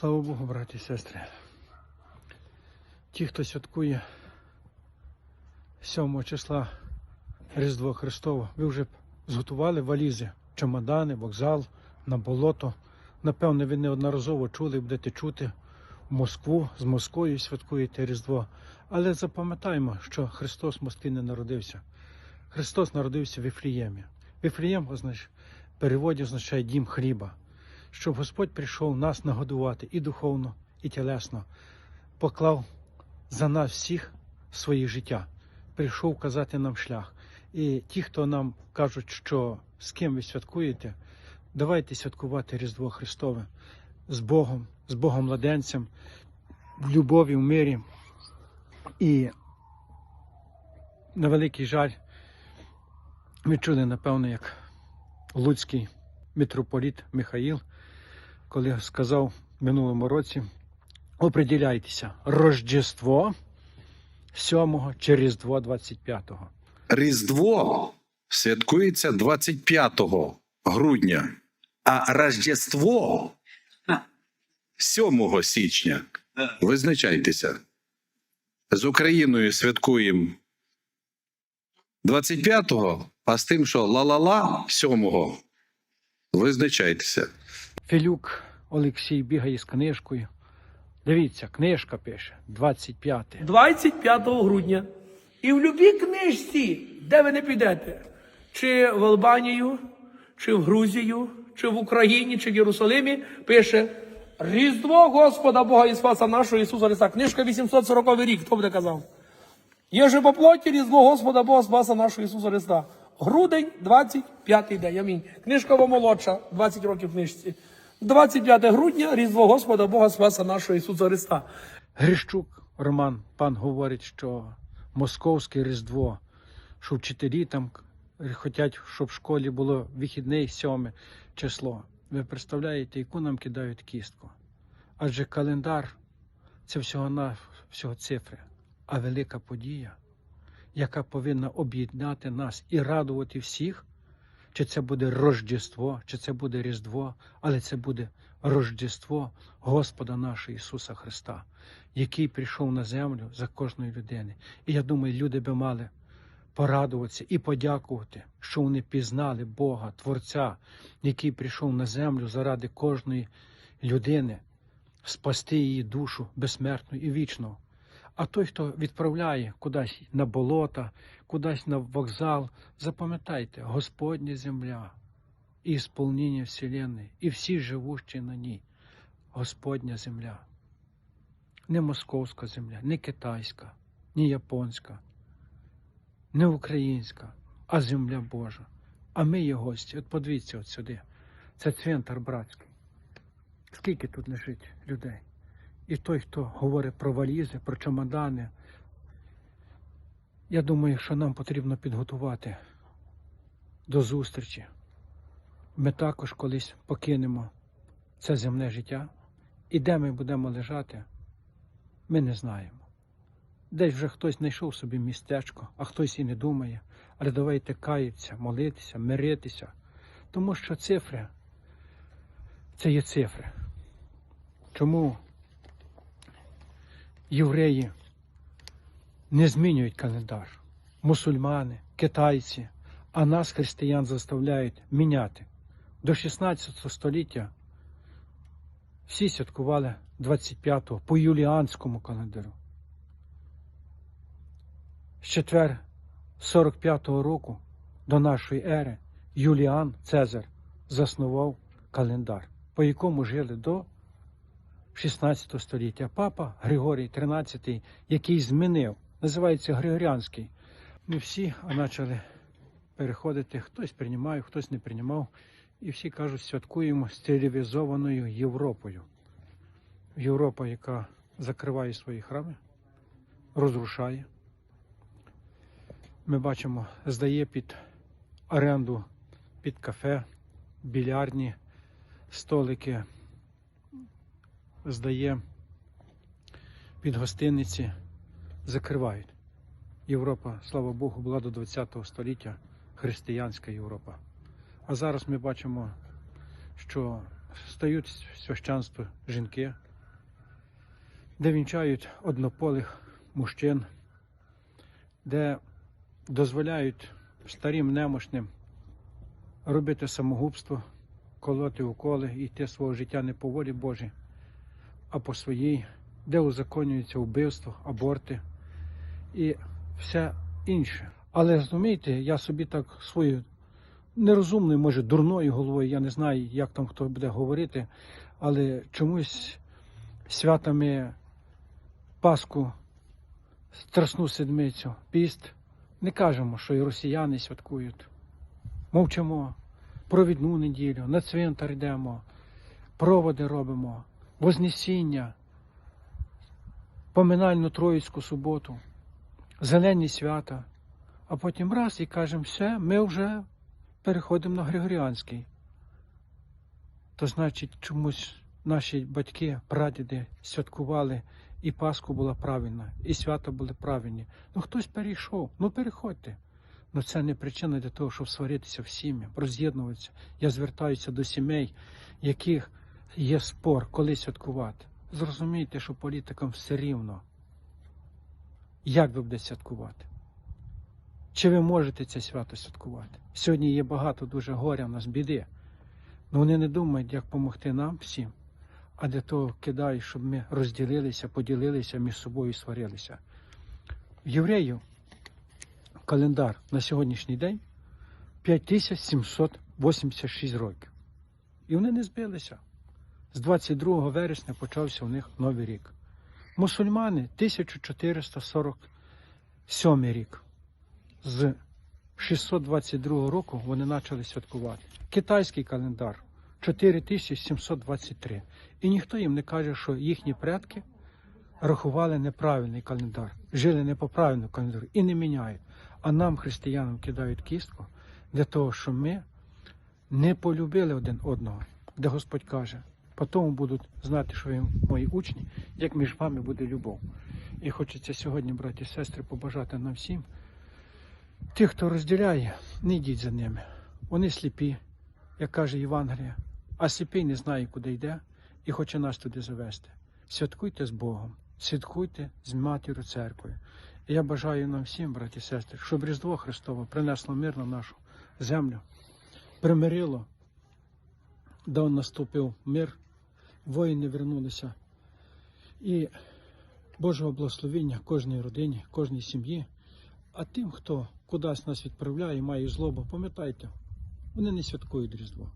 Слава Богу, браті і сестри. Ті, хто святкує 7 числа Різдво Христово, ви вже зготували валізи, чемодани, вокзал, на болото. Напевне, ви неодноразово чули будете чути в Москву, з Москвою святкуєте Різдво. Але запам'ятаємо, що Христос в Москві не народився. Христос народився в Іфліємі. Віфлієм в переводі означає дім хліба, щоб Господь прийшов нас нагодувати і духовно, і тілесно, поклав за нас всіх своє життя, прийшов казати нам шлях. І ті, хто нам кажуть, що з ким ви святкуєте, давайте святкувати Різдво Христове з Богом, з Богом младенцем, в любові, в мирі. І на великий жаль, ми чули, напевно, як Луцький митрополіт Михаїл, коли сказав в минулому році: оприділяйтеся, Рождество 7 чи Різдво 25-го. Різдво святкується 25 грудня, а Рождество 7 січня. Визначайтеся. З Україною святкуємо 25-го, а з тим, що ла-ла-ла 7-го. Визначайтеся. Філюк Олексій бігає з книжкою. Дивіться, книжка пише 25. 25 грудня. І в любій книжці, де ви не підете, чи в Албанію, чи в Грузію, чи в Україні, чи в Єрусалимі, пише Різдво Господа Бога і Спаса нашого Ісуса Христа. Книжка 840 рік, хто буде казав? Є же по плоті Різдво Господа Бога Спаса нашого Ісуса Христа. Грудень, 25 день. Амінь. Книжка молодша, 20 років книжці. 25 грудня, Різдво Господа Бога Спаса нашого Ісуса Христа. Грищук Роман, пан говорить, що московське Різдво, що вчителі там хочуть, щоб в школі було вихідне 7 число. Ви представляєте, яку нам кидають кістку? Адже календар це всього на всього цифри, а велика подія, яка повинна об'єднати нас і радувати всіх, чи це буде Рождество, чи це буде Різдво, але це буде Рождество Господа нашого Ісуса Христа, який прийшов на землю за кожної людини. І я думаю, люди би мали порадуватися і подякувати, що вони пізнали Бога, Творця, який прийшов на землю заради кожної людини, спасти її душу безсмертну і вічну. А той, хто відправляє кудись на болота, кудись на вокзал, запам'ятайте, Господня земля і сповнення Вселенної, і всі живущі на ній. Господня земля. Не московська земля, не китайська, не японська, не українська, а земля Божа. А ми є гості. От подивіться от сюди. Це цвинтар братський. Скільки тут лежить людей? І той, хто говорить про валізи, про чемодани. Я думаю, що нам потрібно підготувати до зустрічі. Ми також колись покинемо це земне життя. І де ми будемо лежати, ми не знаємо. Десь вже хтось знайшов собі містечко, а хтось і не думає. Але давайте каятися, молитися, миритися. Тому що цифри це є цифри. Чому євреї не змінюють календар? Мусульмани, китайці, а нас, християн, заставляють міняти. До 16 століття всі святкували 25-го по юліанському календарю. З четвер 45-го року до нашої ери Юліан Цезар заснував календар, по якому жили до 16 століття. Папа Григорій XIII, який змінив, називається Григоріанський. Ми всі почали переходити, хтось приймав, хтось не приймав. І всі кажуть, святкуємо з Європою. Європа, яка закриває свої храми, розрушає. Ми бачимо, здає під оренду, під кафе, більярдні столики, здає під гостиниці, закривають. Європа, слава Богу, була до ХХ століття християнська Європа. А зараз ми бачимо, що стають священство жінки, де вінчають однополих мужчин, де дозволяють старим немощним робити самогубство, колоти уколи і йти свого життя не по волі Божій, а по своїй, де узаконюється вбивство, аборти і все інше. Але розумієте, я собі так свою нерозумною, може, дурною головою, я не знаю, як там хто буде говорити, але чомусь святами Пасху, Страсну Седмицю, піст, не кажемо, що і росіяни святкують. Мовчимо, провідну неділю, на цвинтар йдемо, проводи робимо, Вознесіння, поминальну Троїцьку суботу, зелені свята, а потім раз і кажемо, все, ми вже переходимо на Григоріанський. То значить, чомусь наші батьки, прадіди святкували, і Пасху була правильна, і свята були правильні. Ну хтось перейшов, ну переходьте. Ну це не причина для того, щоб сваритися в сім'ях, роз'єднуватися. Я звертаюся до сімей, яких є спор, коли святкувати. Зрозумійте, що політикам все рівно. Як ви будете святкувати? Чи ви можете це свято святкувати? Сьогодні є багато дуже горя в нас, біди. Ну вони не думають, як допомогти нам всім, а для того кидають, щоб ми розділилися, поділилися між собою сварилися. В євреїв календар на сьогоднішній день 5786 років. І вони не збилися. З 22 вересня почався у них новий рік. Мусульмани 1447 рік. З 622 року вони почали святкувати. Китайський календар 4723. І ніхто їм не каже, що їхні предки рахували неправильний календар, жили не по правильному календарю і не міняють. А нам, християнам, кидають кістку для того, щоб ми не полюбили один одного, де Господь каже. Потім будуть знати, що ви мої учні, як між вами буде любов. І хочеться сьогодні, браті і сестри, побажати нам всім. Тих, хто розділяє, не йдіть за ними. Вони сліпі, як каже Євангелія, а сліпий не знає, куди йде і хоче нас туди завести. Святкуйте з Богом, святкуйте з матір'ю церквою. І я бажаю нам всім, браті і сестри, щоб Різдво Христове принесло мир на нашу землю, примирило, дав наступив мир, воїни вернулися. І Божого благословення кожній родині, кожній сім'ї. А тим, хто кудись нас відправляє, має злобу, пам'ятайте, вони не святкують Різдво.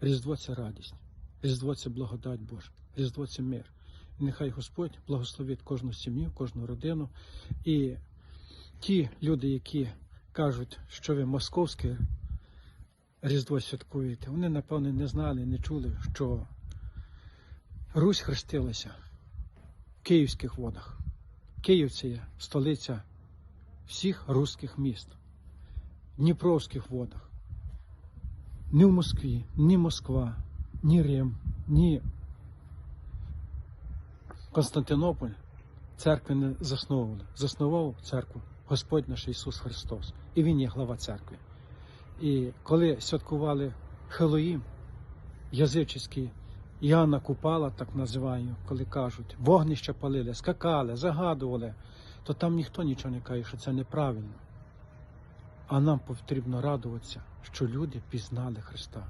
Різдво це радість, Різдво це благодать Божа, Різдво це мир. І нехай Господь благословить кожну сім'ю, кожну родину. І ті люди, які кажуть, що ви московське Різдво святкуєте, вони, напевно, не знали, не чули, що Русь хрестилася в київських водах. Київ це є столиця всіх руських міст, в Дніпровських водах. Ні в Москві, ні Москва, ні Рим, ні Константинополь церкви не засновували. Заснував церкву Господь наш Ісус Христос. І Він є глава церкви. І коли святкували Хелоїм, язичський Яна Купала, так називаю, коли кажуть, вогнище палили, скакали, загадували, то там ніхто нічого не каже, що це неправильно. А нам потрібно радуватися, що люди пізнали Христа.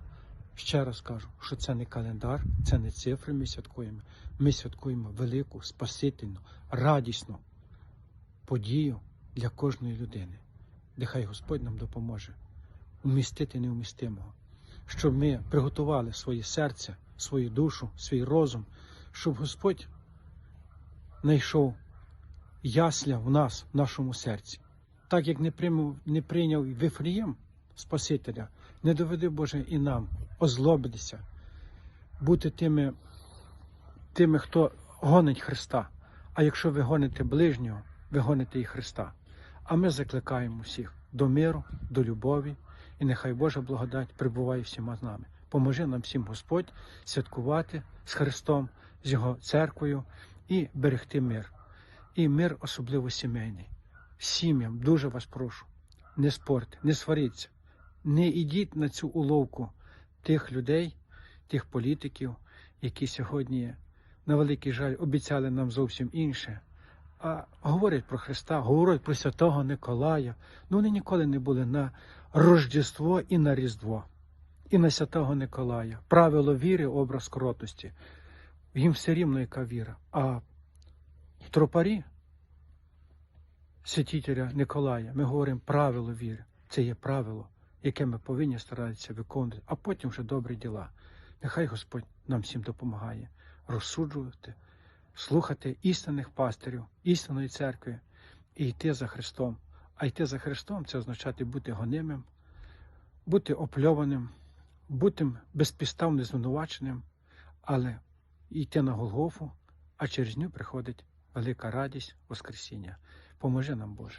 Ще раз кажу, що це не календар, це не цифри ми святкуємо. Ми святкуємо велику, спасительну, радісну подію для кожної людини. Нехай Господь нам допоможе вмістити невмістимого, щоб ми приготували своє серце, свою душу, свій розум, щоб Господь знайшов ясля в нас, в нашому серці. Так як не прийняв, не прийняв і Вифлеєм Спасителя, не доведи Боже і нам озлобитися, бути тими, тими, хто гонить Христа. А якщо ви гоните ближнього, ви гоните і Христа. А ми закликаємо всіх до миру, до любові, і нехай Божа благодать прибуває всіма з нами. Поможи нам всім Господь святкувати з Христом, з Його церквою і берегти мир. І мир особливо сімейний. Сім'ям дуже вас прошу, не спорте, не сваріться, не йдіть на цю уловку тих людей, тих політиків, які сьогодні на великий жаль, обіцяли нам зовсім інше. А говорять про Христа, говорять про Святого Николая. Ну, вони ніколи не були на Рождество і на Різдво, і на Святого Николая. Правило віри, образ кротості. Їм все рівно яка віра. А тропарі святителя Николая ми говоримо правило віри. Це є правило, яке ми повинні старатися виконувати, а потім вже добрі діла. Нехай Господь нам всім допомагає розсуджувати, слухати істинних пастирів, істинної церкви і йти за Христом. А йти за Христом це означати бути гонимим, бути опльованим, бути безпідставно звинуваченим, але йти на Голгофу, а через нього приходить велика радість Воскресіння. Поможи нам, Боже.